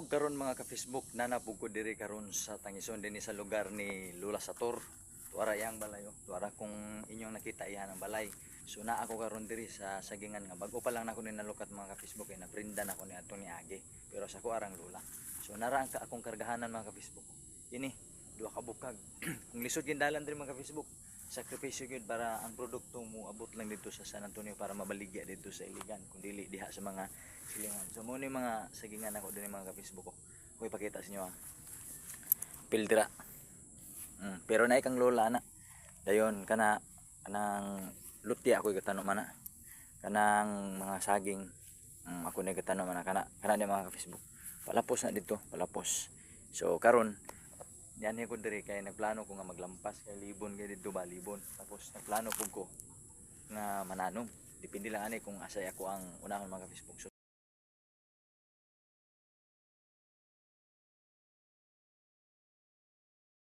Og karon mga ka-Facebook nanapog ko diri karon sa Tangison dinhi sa lugar ni Lula Sator. Tuara yang balay oh. Tuara kung inyong nakita iyan ang balay. So na ako karon diri sa sagingan nga bago pa lang nako ni nalukat mga ka-Facebook kay naprinda na ko ni atong ni Age. Pero sa ko arang Lula. So nara ang ka akong kargahanan mga ka-Facebook. Ini duha ka bukag. kung lisod gindalan diri mga ka-Facebook sakripisyo gyud para ang produkto mo abot lang dito sa San Antonio para mabaligya dito sa Iligan kung dili diha sa mga silingan. So mo ni mga sagingan ako din mga ka-Facebook ko. Ko ipakita sa inyo ha. Pildra. Mm, pero na ikang lola na. Dayon kana kanang lutya ako igatano man na. Kanang mga saging mm, ako na igatano man na kana kana ni mga ka-Facebook. Palapos na dito, palapos. So karon yan ko diri kay nagplano ko nga maglampas kay libon kay dito ba libon. Tapos nagplano pug ko nga mananom. Depende lang ani kung asay ako ang unahon mga ka-Facebook. So